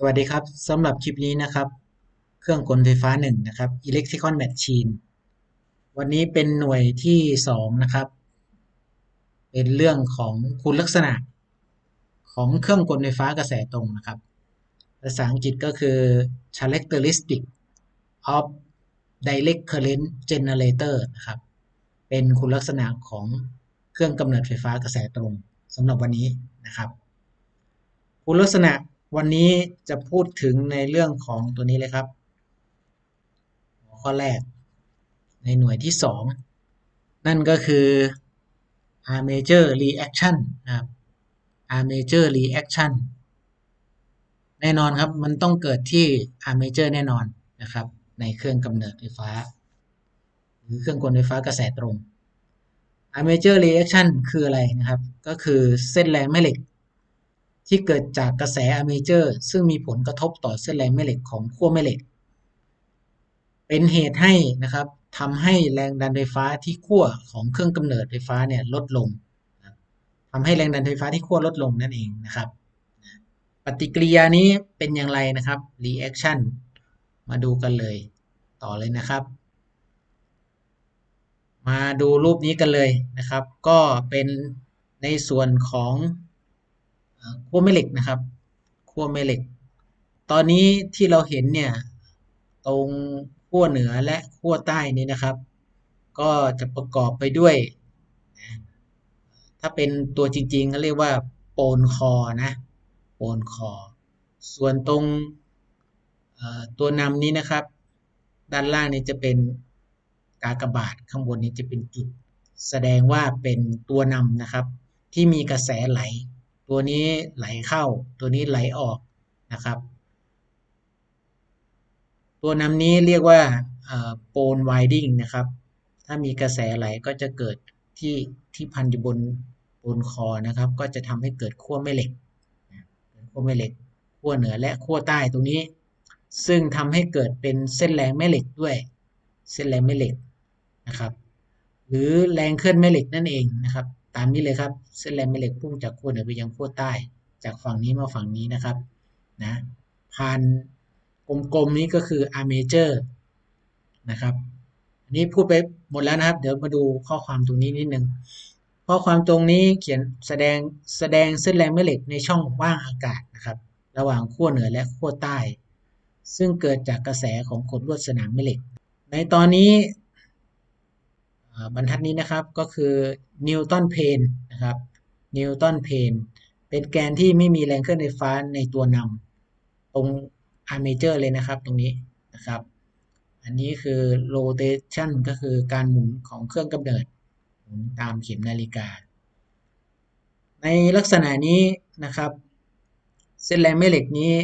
สวัสดีครับสำหรับคลิปนี้นะครับ เครื่องกลไฟฟ้าหนึ่งนะครับ Electrical Machine วันนี้เป็นหน่วยที่สองนะครับ เป็นเรื่องของคุณลักษณะของเครื่องกลไฟฟ้ากระแสตรงนะครับ ภาษาอังกฤษก็คือ characteristic of direct current generator นะครับ เป็นคุณลักษณะของเครื่องกำเนิดไฟฟ้ากระแสตรงสำหรับวันนี้นะครับ คุณลักษณะ วันนี้จะพูดถึงในเรื่องของตัวนี้เลยครับ ข้อแรก ในหน่วยที่ 2 นั่นก็คือ armature reaction นะครับ armature reaction แน่นอนครับ มันต้องเกิดที่ armature แน่นอนนะครับ ในเครื่องกำเนิดไฟฟ้า หรือเครื่องกลไฟฟ้ากระแสตรง armature reaction คืออะไรนะครับ ก็คือเส้นแรงแม่เหล็ก ที่เกิดจากกระแสอะเมเจอร์ ซึ่งมีผลกระทบต่อเส้นแรงแม่เหล็กของขั้วแม่เหล็ก เป็นเหตุให้นะครับทำให้แรงดันไฟฟ้าที่ขั้วของเครื่องกำเนิดไฟฟ้าเนี่ยลดลงทำให้แรงดันไฟฟ้าที่ขั้วลดลงนั่นเองนะครับ ปฏิกิริยานี้เป็นอย่างไรนะครับ reaction มาดูกันเลย ต่อเลยนะครับ มาดูรูปนี้กันเลยนะครับ ก็เป็นในส่วนของ ขั้วแม่เหล็กนะครับขั้วแม่เหล็ก ตอนนี้ที่เราเห็นเนี่ยตรงขั้วเหนือและขั้วใต้นี้นะครับ ก็จะประกอบไปด้วย ถ้าเป็นตัวจริงๆก็เรียกว่าโปนคอนะโปนคอ ส่วนตรงตัวนำนี้นะครับ ด้านล่างนี้จะเป็นกากบาทข้างบนนี้จะเป็นจุด แสดงว่าเป็นตัวนำนะครับ ที่มีกระแสไหล ตัวนี้ไหลเข้า ตัวนี้ไหลออกนะครับ ตัวนำนี้เรียกว่าโปนไวดิ้งนะครับ ถ้ามีกระแสไหลก็จะเกิดที่ที่พันอยู่บนบนคอนะครับ ก็จะทำให้เกิดขั้วแม่เหล็กขั้วแม่เหล็กขั้วเหนือและขั้วใต้ตรงนี้ ซึ่งทำให้เกิดเป็นเส้นแรงแม่เหล็กด้วย เส้นแรงแม่เหล็กนะครับ หรือแรงเคลื่อนแม่เหล็กนั่นเองนะครับามนี้เลยครับ เส้นแรงแม่เหล็กพุ่งจากขั้วเหนือไปยังขั้วใต้ จากฝั่งนี้มาฝั่งนี้นะครับนะผ่านกลมๆนี้ก็คืออาร์เมเจอร์นะครับนนี้พูดไปหมดแล้วนะครับ เดี๋ยวมาดูข้อความตรงนี้นิดนึงข้อความตรงนี้เขียนแสดงแสดงเส้นแรงแม่เหล็กในช่องว่างอากาศนะครับ ระหว่างขั้วเหนือและขั้วใต้ ซึ่งเกิดจากกระแสของกดลวดสนามแม่เหล็ก ในตอนนี้ บรรทัดนี้นะครับก็คือนิวตันเพนนะครับนิวตันเพนเป็นแกนที่ไม่มีแรงเคลื่อนไฟฟ้าในตัวนำตรงอาร์เมเจอร์เลยนะครับตรงนี้นะครับ อันนี้คือโรเตชันก็คือการหมุนของเครื่องกำเนิดหมุนตามเข็มนาฬิกา ในลักษณะนี้นะครับ เส้นแรงแม่เหล็กนี้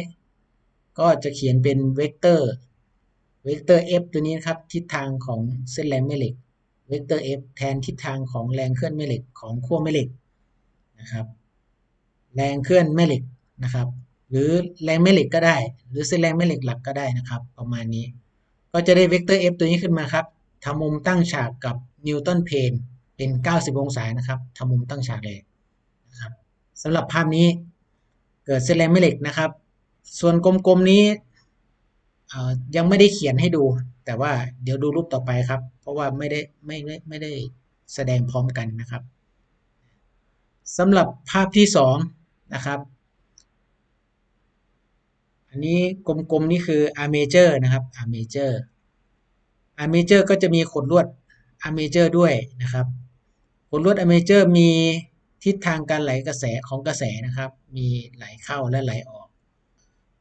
ก็จะเขียนเป็นเวกเตอร์เวกเตอร์ f ตัวนี้ครับทิศทางของเส้นแรงแม่เหล็ก เวกเตอร์ F แทนทิศทางของแรงเคลื่อนแม่เหล็กของขั้วแม่เหล็กนะครับแรงเคลื่อนแม่เหล็กนะครับ หรือแรงแม่เหล็กก็ได้ หรือเส้นแรงแม่เหล็กหลักก็ได้นะครับ ประมาณนี้ ก็จะได้เวกเตอร์ F ตัวนี้ขึ้นมาครับทำมุมตั้งฉากกับนิวตันเพนเป็น 90 องศานะครับทำมุมตั้งฉากเลยนะครับสำหรับภาพนี้เกิดเส้นแรงแม่เหล็กนะครับ ส่วนกลมๆนี้ยังไม่ได้เขียนให้ดู แต่ว่าเดี๋ยวดูรูปต่อไปครับ เพราะว่าไม่ได้ไม่ไม่ไม่ได้แสดงพร้อมกันนะครับสำหรับภาพที่สองนะครับ อันนี้กลมๆนี่คืออาร์เมเจอร์นะครับอาร์เมเจอร์อาร์เมเจอร์ก็จะมีขนลวดอาร์เมเจอร์ด้วยนะครับขนลวดอาร์เมเจอร์มีทิศทางการไหลกระแสของกระแสนะครับ มีไหลเข้าและไหลออก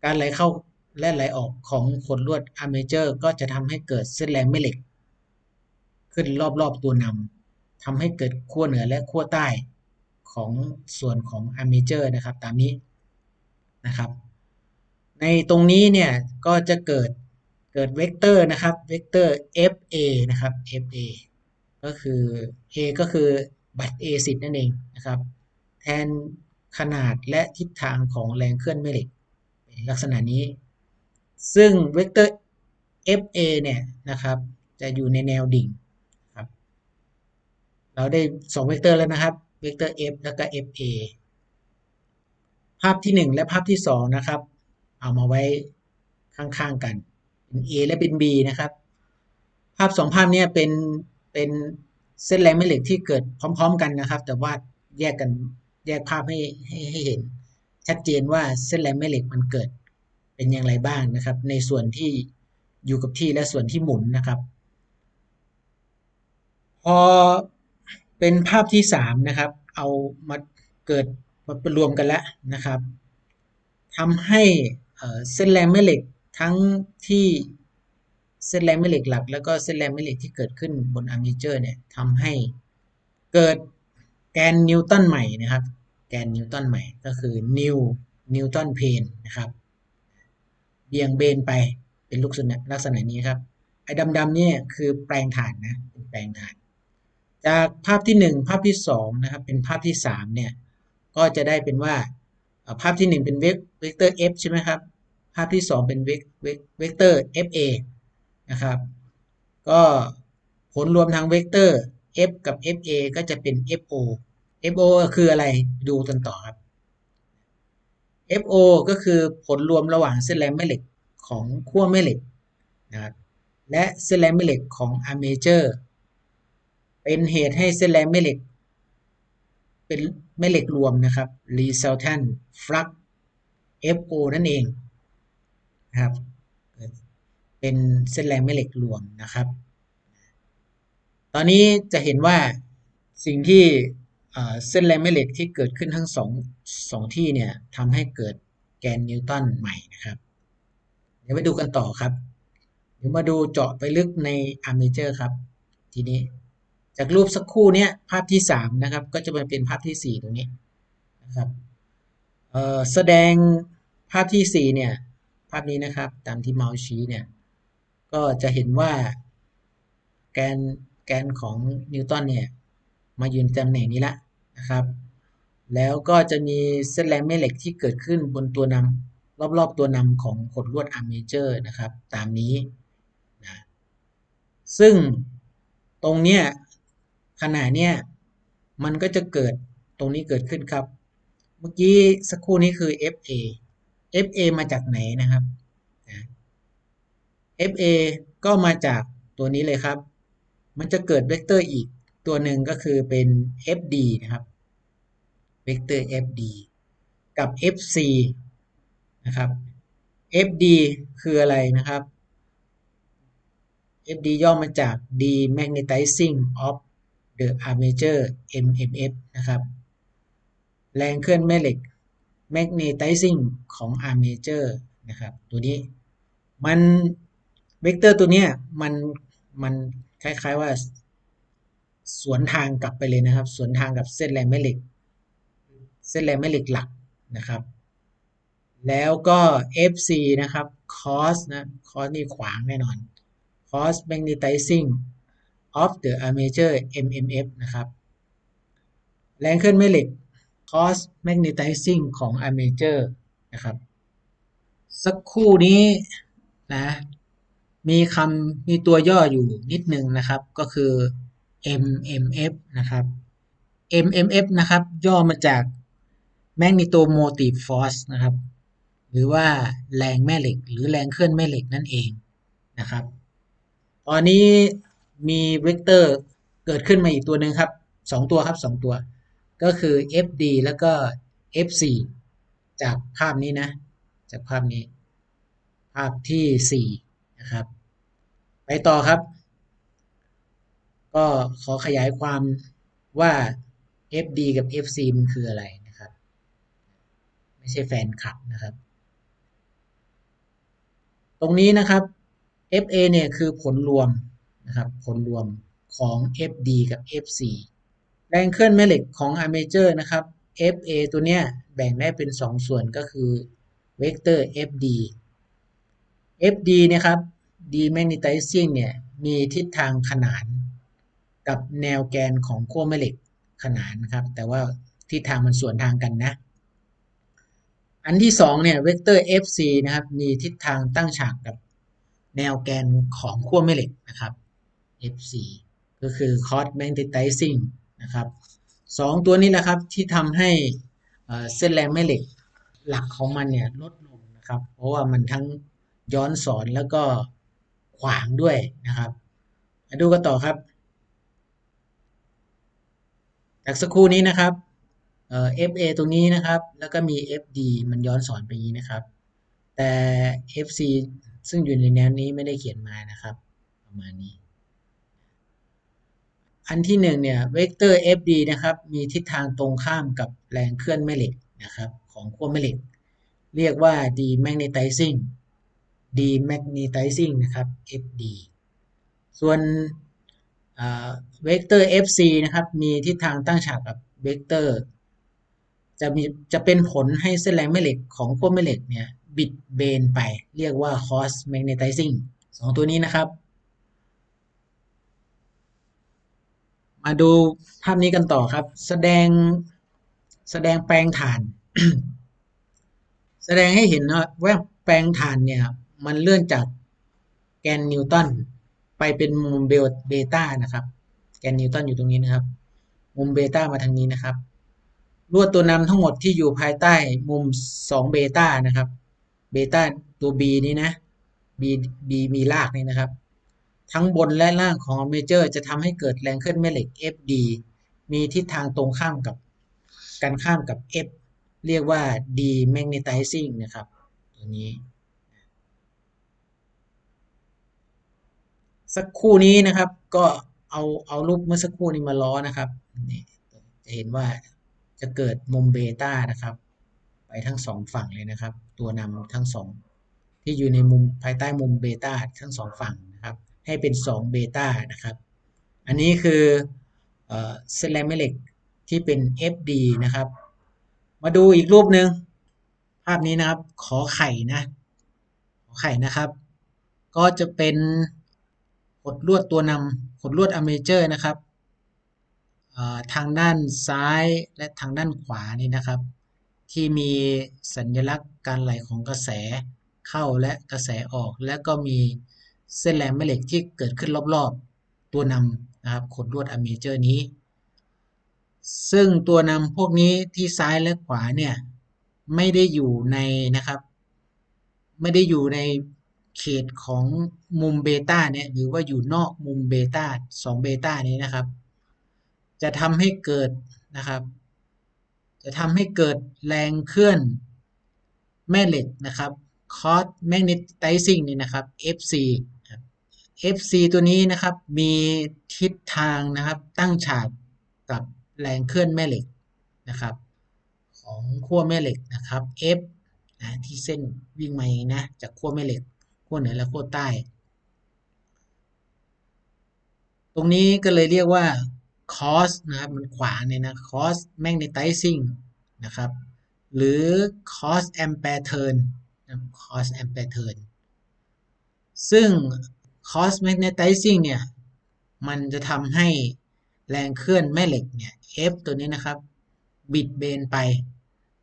การไหลเข้า และไหลออกของขนลวดอาร์เมเจอร์ก็จะทำให้เกิดเส้นแรงแม่เหล็ก ขึ้นรอบๆตัวนำทำให้เกิดขั้วเหนือและขั้วใต้ของส่วนของอาร์เมเจอร์นะครับตามนี้นะครับ ในตรงนี้เนี่ยก็จะเกิดเกิดเวกเตอร์นะครับเวกเตอร์ FA นะครับ FA ก็คือ A ก็คือบัตร A สิทธ์นั่นเองนะครับ แทนขนาดและทิศทางของแรงเคลื่อนแม่เหล็กลักษณะนี้ ซึ่งเวกเตอร์ FA เนี่ยนะครับจะอยู่ในแนวดิ่งครับเราได้2เวกเตอร์แล้วนะครับเวกเตอร์ F แล้วก็ FA ภาพที่ 1 และภาพที่ 2 นะครับ เอามาไว้ข้างๆกันเป็น A และเป็น B นะครับ ภาพสองภาพเนี้เป็นเป็นเส้นแรงแม่เหล็กที่เกิดพร้อม ๆ กันนะครับ แต่ว่าแยกกันแยกภาพให้ให้ให้เห็น ชัดเจนว่าเส้นแรงแม่เหล็กมันเกิด เป็นอย่างไรบ้างนะครับ ในส่วนที่อยู่กับที่และส่วนที่หมุนนะครับ พอเป็นภาพที่สามนะครับ เอามาเกิดมารวมกันแล้วนะครับทำให้เส้นแรงแม่เหล็กทั้งที่เส้นแรงแม่เหล็กหลัก แล้วก็เส้นแรงแม่เหล็กที่เกิดขึ้นบนอาร์เมเจอร์เนี่ยทำให้เกิดแกนนิวตันใหม่นะครับ แกนนิวตันใหม่ก็คือนิวนิวตันเพนนะครับ เบี่ยงเบนไปเป็นลูกลักษณะนี้ครับ ไอ้ดำๆนี่คือแปลงฐานนะเป็นแปลงฐาน จากภาพที่ 1 ภาพที่2นะครับเป็นภาพที่3เนี่ยก็จะได้เป็นว่าภาพที่ 1 เป็นเวกเตอร์ f ใช่ไหมครับ ภาพที่ 2 เป็นเวกเตอร์ fa นะครับ ก็ผลรวมทางเวกเตอร์ f กับ fa ก็จะเป็น fo fo คืออะไรดูกันต่อครับ fo ก็คือผลรวมระหว่างเส้นแรงแม่เหล็กของขั้วแม่เหล็กนะครับและเส้นแรงแม่เหล็กของอาร์เมเจอร์เป็นเหตุให้เส้นแรงแม่เหล็ก เป็นแม่เหล็กรวมนะครับ resultant flux fo นั่นเองนะครับเป็นเส้นแรงแม่เหล็กรวมนะครับ ตอนนี้จะเห็นว่าสิ่งที่ เส้นแรงแม่เหล็กที่เกิดขึ้นทั้งสองสองที่เนี่ยทำให้เกิดแกนนิวตันใหม่นะครับ เดี๋ยวไปดูกันต่อครับ เดี๋ยวมาดูเจาะไปลึกในอาร์เมเจอร์ครับ ทีนี้จากรูปสักครู่นี้ภาพที่ 3 นะครับ ก็จะมาเป็นภาพที่ 4 ตรงนี้นะครับแสดงภาพที่ 4 เนี่ย ภาพนี้นะครับ ตามที่เมาส์ชี้เนี่ย ก็จะเห็นว่าแกนแกนของนิวตันเนี่ย มายืนตำแหน่งนี้ละ นะครับ แล้วก็จะมีเส้นแรงแม่เหล็กที่เกิดขึ้นบนตัวนำรอบๆตัวนำของขดลวดอาร์เมเจอร์นะครับ ตามนี้นะซึ่งตรงเนี้ยขณะเนี้ยมันก็จะเกิดตรงนี้เกิดขึ้นครับ เมื่อกี้สักครู่นี้คือ FA FA มาจากไหนนะครับ FA ก็มาจากตัวนี้เลยครับ มันจะเกิดเวกเตอร์อีก ตัวหนึ่งก็คือเป็น FD นะครับเวกเตอร์ FD กับ FC นะครับ FD คืออะไรนะครับ FD ย่อมาจาก Demagnetizing of the Armature MMF นะครับ แรงเคลื่อนแม่เหล็ก Magnetizing ของ Armature นะครับ ตัวนี้มันเวกเตอร์ตัวเนี้ยมันมันคล้ายๆว่า สวนทางกลับไปเลยนะครับ สวนทางกับเส้นแรงแม่เหล็ก เส้นแรงแม่เหล็กหลักนะครับ แล้วก็ FC นะครับ cos นะ cos นี่ขวางแน่นอน cos magnetizing of the armature MMF นะครับ แรงเคลื่อนแม่เหล็ก cos magnetizing ของ armature นะครับ สักครู่นี้นะ มีคำมีตัวย่ออยู่นิดนึงนะครับ ก็คือ MMF นะครับ MMF นะครับ ย่อมาจาก Magnetomotive Force นะครับ หรือว่าแรงแม่เหล็ก หรือแรงเคลื่อนแม่เหล็กนั่นเองนะครับ ตอนนี้มีเวกเตอร์เกิดขึ้นมาอีกตัวหนึ่งครับสองตัวครับสองตัว ก็คือ FD แล้วก็ FC จากภาพนี้นะ จากภาพนี้ ภาพที่ 4 นะครับ ไปต่อครับ ก็ขอขยายความว่า FD กับ FC มันคืออะไรนะครับ ไม่ใช่แฟนคลับนะครับ ตรงนี้นะครับ FA เนี่ยคือผลรวมนะครับ ผลรวมของ FD กับ FC แรงเคลื่อนแม่เหล็กของ Armature นะครับ FA ตัวเนี้ยแบ่งได้เป็น 2 ส่วนก็คือเวกเตอร์ FD FD นะครับ d magnetizing เนี่ยมีทิศทางขนาน กับแนวแกนของขั้วแม่เหล็กขนานนะครับ แต่ว่าทิศทางมันสวนทางกันนะ อันที่2เนี่ยเวกเตอร์ FC นะครับมีทิศทางตั้งฉากกับแนวแกนของขั้วแม่เหล็กนะครับ FC ก็คือ cos magnetizing นะครับสองตัวนี้แหละครับที่ทำให้เส้นแรงแม่เหล็กหลักของมันเนี่ยลดลงนะนะครับ เพราะว่ามันทั้งย้อนสอนแล้วก็ขวางด้วยนะครับ มาดูกันต่อครับ จากสักครู่นี้นะครับเอ่อ FA ตรงนี้นะครับ แล้วก็มี FD มันย้อนสอนไปอย่างนี้นะครับ แต่ FC ซึ่งอยู่ในแนวนี้ไม่ได้เขียนมานะครับ ประมาณนี้ อันที่หนึ่งเนี่ยเวกเตอร์ FD นะครับ มีทิศทางตรงข้ามกับแรงเคลื่อนแม่เหล็กนะครับ ของขั้วแม่เหล็ก เรียกว่า demagnetizing demagnetizing นะครับ FD ส่วน เวกเตอร์ FC นะครับมีทิศทางตั้งฉากกับเวกเตอร์จะมีจะเป็นผลให้เส้นแรงแม่เหล็กของขั้วแม่เหล็กเนี่ยบิดเบนไปเรียกว่า cross magnetizing สองตัวนี้นะครับ มาดูภาพนี้กันต่อครับ แสดงแสดงแปลงฐาน แสดงให้เห็นว่าแปลงฐานเนี่ย มันเลื่อนจากแกนนิวตัน ไปเป็นมุมเบต้านะครับแกนนิวตันอยู่ตรงนี้นะครับ มุมเบต้ามาทางนี้นะครับลวดตัวนำทั้งหมดที่อยู่ภายใต้มุม2เบต้านะครับเบต้าตัว B นี้นะ B B มีรากนี่นะครับ ทั้งบนและล่างของเมเจอร์จะทำให้เกิดแรงเคลื่อนแม่เหล็ก FD มีทิศทางตรงข้ามกับกันข้ามกับ F เรียกว่า demagnetizing นะครับ ตัวนี้ สักครู่นี้นะครับ ก็เอาเอารูปเมื่อสักครู่นี้มาล้อนะครับนี่จะเห็นว่าจะเกิดมุมเบต้านะครับ ไปทั้งสองฝั่งเลยนะครับ ตัวนำทั้งสองที่อยู่ในมุมภายใต้มุมเบต้าทั้งสองฝั่งนะครับ ให้เป็น2เบต้านะครับ อันนี้คือเซเลมเลิกที่เป็น FD นะครับ มาดูอีกรูปหนึ่งภาพนี้นะครับ ขอไข่นะ ขอไข่นะครับ ก็จะเป็น ขดลวดตัวนำขดลวดอเมเจอร์นะครับทางด้านซ้ายและทางด้านขวานี่นะครับ ที่มีสัญลักษณ์การไหลของกระแสเข้าและกระแสออก และก็มีเส้นแรงแม่เหล็กที่เกิดขึ้นรอบๆ ตัวนำนะครับขดลวดอเมเจอร์นี้ ซึ่งตัวนำพวกนี้ที่ซ้ายและขวาเนี่ยไม่ได้อยู่ในนะครับ ไม่ได้อยู่ใน เขตของมุมเบต้าเนี่ยหรือว่าอยู่นอกมุมเบต้า2เบต้านี้นะครับ จะทำให้เกิดนะครับ จะทำให้เกิดแรงเคลื่อนแม่เหล็กนะครับ cross magnetizing นี่นะครับ FC FC ตัวนี้นะครับมีทิศทางนะครับตั้งฉากกับแรงเคลื่อนแม่เหล็กนะครับ ของขั้วแม่เหล็กนะครับ F นะที่เส้นวิ่งมาเองนะจากขั้วแม่เหล็ก วเหนือและขั้วใต้ ตรงนี้ก็เลยเรียกว่า cos นะครับ มันขวางเนี่ยนะ cos magnetizing นะครับ หรือ cos ampere turn cos ampere turn ซึ่ง cos magnetizing เนี่ย มันจะทำให้แรงเคลื่อนแม่เหล็กเนี่ย F ตัวนี้นะครับ บิดเบนไป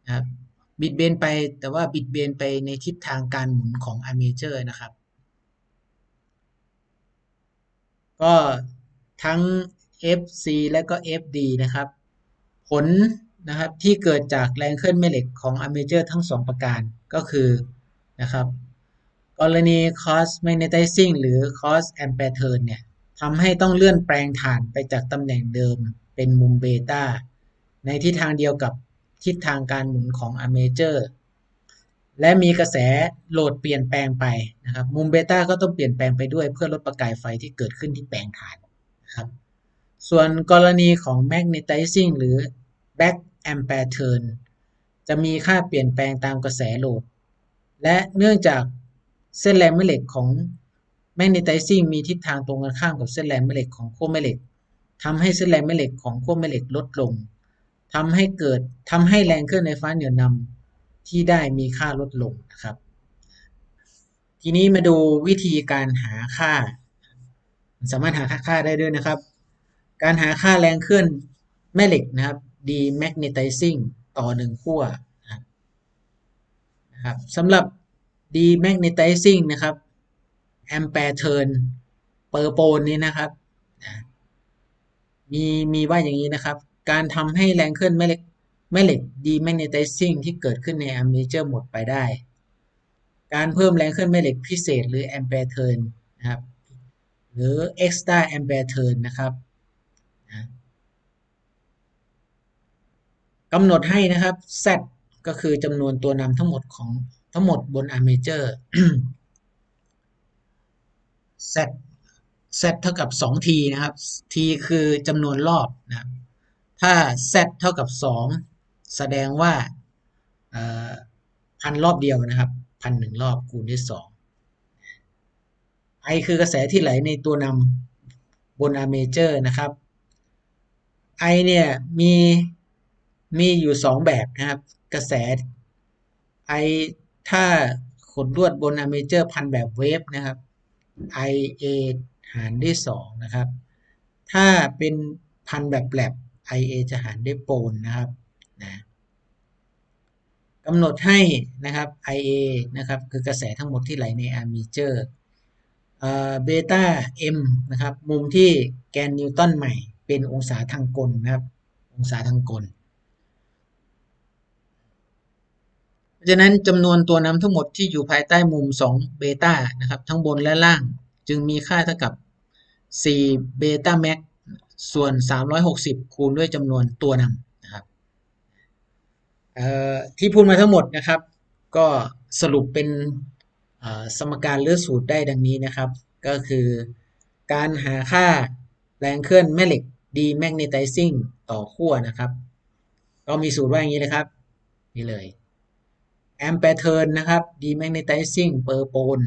นะครับ บิดเบนไปแต่ว่าบิดเบนไปในทิศทางการหมุนของอาร์เมเจอร์นะครับ ก็ทั้ง FC และก็ FD นะครับ ผลนะครับที่เกิดจากแรงเคลื่อนแม่เหล็กของอเมเจอร์ทั้ง 2 ประการก็คือนะครับ กรณี cross magnetizing หรือ cross ampere turn เนี่ยทำให้ต้องเลื่อนแปลงฐานไปจากตำแหน่งเดิมเป็นมุมเบต้าในทิศทางเดียวกับ ทิศทางการหมุนของอเมเจอร์และมีกระแสโหลดเปลี่ยนแปลงไปนะครับ มุมเบต้าก็ต้องเปลี่ยนแปลงไปด้วยเพื่อลดประกายไฟที่เกิดขึ้นที่แปลงฐานนะครับ ส่วนกรณีของ magnetizing หรือ back ampere turn จะมีค่าเปลี่ยนแปลงตามกระแสโหลด และเนื่องจากเส้นแรงแม่เหล็กของ magnetizing มีทิศทางตรงกันข้ามกับเส้นแรงแม่เหล็กของขั้วแม่เหล็กทำให้เส้นแรงแม่เหล็กของขั้วแม่เหล็กลดลง ทำให้เกิดทำให้แรงเคลื่อนฟฟ้าเหนี่ยวนำที่ได้มีค่าลดลงนะครับ ทีนี้มาดูวิธีการหาค่า สามารถหาค่าได้ด้วยนะครับ การหาค่าแรงเคลื่อนแม่เหล็กนะครับ demagnetizing ต่อหนึ่งขั้วนะครับสำหรับ demagnetizing นะครับ ampere turn per pole นี้นะครับ มีมีว่าอย่างนี้นะครับ การทำให้แรงเคลื่อนแม่เหล็กแม่เหล็ก demagnetizing ที่เกิดขึ้นใน armature หมดไปได้ การเพิ่มแรงเคลื่อนแม่เหล็กพิเศษหรือ ampere turn นนะครับหรือ extra ampere turn นะครับนะกำหนดให้นะครับ Z ก็คือจำนวนตัวนำทั้งหมดของทั้งหมดบน armature Z Z เท่ากับ 2t นะครับ t คือจำนวนรอบนะครับ ถ้า Z เท่ากับ 2 แสดงว่าพันรอบเดียวนะครับพันหนึ่งรอบคูณด้วยสองไอคือกระแสที่ไหลในตัวนำบนอาเมเจอร์นะครับไอเนี่ยมีมีอยู่สองแบบนะครับ กระแสไอถ้าขดลวดบนอาเมเจอร์พันแบบเวฟนะครับ IA หารด้วย2นะครับ ถ้าเป็นพันแบบแลบ IA จะหารด้วยโปนนะครับนะกำหนดให้นะครับ IA นะครับคือกระแสทั้งหมดที่ไหลในอาร์มีเจอร์เบต้า M นะครับมุมที่แกนนิวตันใหม่ เป็นองศาทางกลนะครับ องศาทางกล เพราะฉะนั้นจำนวนตัวนำทั้งหมดที่อยู่ภายใต้มุม2เบต้านะครับทั้งบนและล่าง จึงมีค่าเท่ากับ 4 เบต้าแม็ก ส่วน 360 คูณด้วยจำนวนตัวนำนะครับที่พูดมาทั้งหมดนะครับ ก็สรุปเป็นสมการหรือสูตรได้ดังนี้นะครับ ก็คือการหาค่าแรงเคลื่อนแม่เหล็ก demagnetizing ต่อขั้วนะครับ ก็มีสูตรว่าอย่างนี้นะครับ นี่เลย ampere turn นะครับ demagnetizing per pole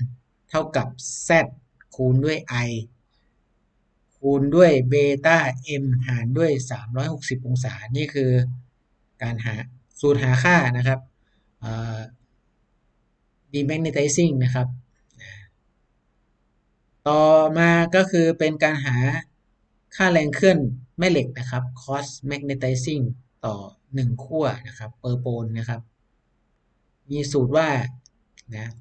เท่ากับ z คูณด้วย i คูณด้วยเบต้า m หารด้วย 360 องศา นี่คือการหาสูตรหาค่านะครับ demagnetizing นะครับ ต่อมาก็คือเป็นการหาค่าแรงเคลื่อนแม่เหล็กนะครับ cos magnetizing ต่อ 1 ขั้วนะครับ per pole นะครับ มีสูตรว่านะ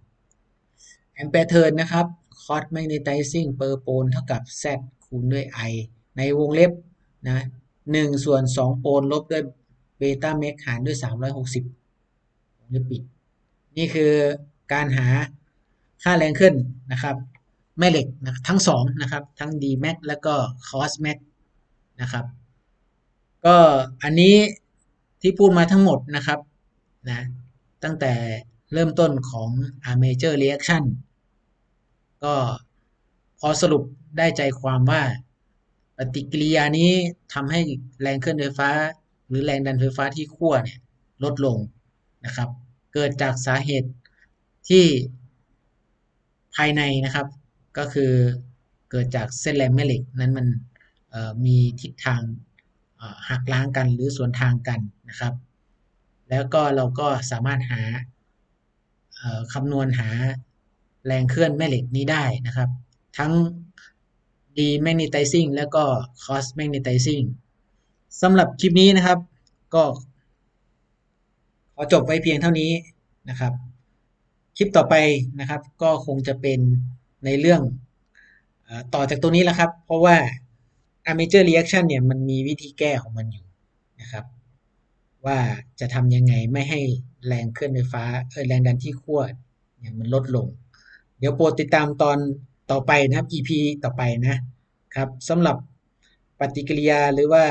ampere turn นะครับ cos magnetizing per pole เท่ากับ z คูณด้วย i ในวงเล็บนะ1ส่วน2โปลลบด้วยเบต้าเมกหารด้วย360วงเล็บปิด นี่คือการหาค่าแรงขึ้นนะครับแม่เหล็กนะทั้งสองนะครับ ทั้ง d max แล้วก็ cos max นะครับ ก็อันนี้ที่พูดมาทั้งหมดนะครับนะตั้งแต่เริ่มต้นของ armature reaction ก็พอสรุป ได้ใจความว่าปฏิกิริยานี้ทำให้แรงเคลื่อนไฟฟ้า หรือแรงดันไฟฟ้าที่ขั้วเนี่ยลดลงนะครับ เกิดจากสาเหตุที่ภายในนะครับ ก็คือเกิดจากเส้นแรงแม่เหล็กนั้นมันมีทิศทางหักล้างกันหรือสวนทางกันนะครับ แล้วก็เราก็สามารถหาคำนวณหาแรงเคลื่อนแม่เหล็กนี้ได้นะครับ ทั้ง demagnetizing แล้วก็ cross magnetizing สำหรับคลิปนี้นะครับ ก็ขอจบไว้เพียงเท่านี้นะครับ คลิปต่อไปนะครับ ก็คงจะเป็นในเรื่องต่อจากตัวนี้แล้วครับ เพราะว่า armature reaction เนี่ยมันมีวิธีแก้ของมันอยู่นะครับ ว่าจะทำยังไงไม่ให้แรงเคลื่อนไฟฟ้าเออแรงดันที่ขั้วเนี่ยมันลดลง เดี๋ยวโปรดติดตามตอน ต่อไปนะครับ EP ต่อไปนะครับสำหรับปฏิกิริยาหรือว่า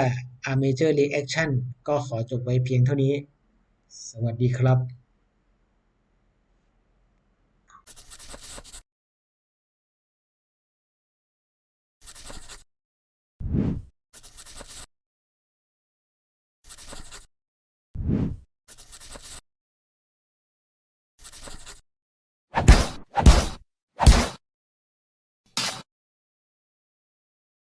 armature reaction ก็ขอจบไว้เพียงเท่านี้ สวัสดีครับ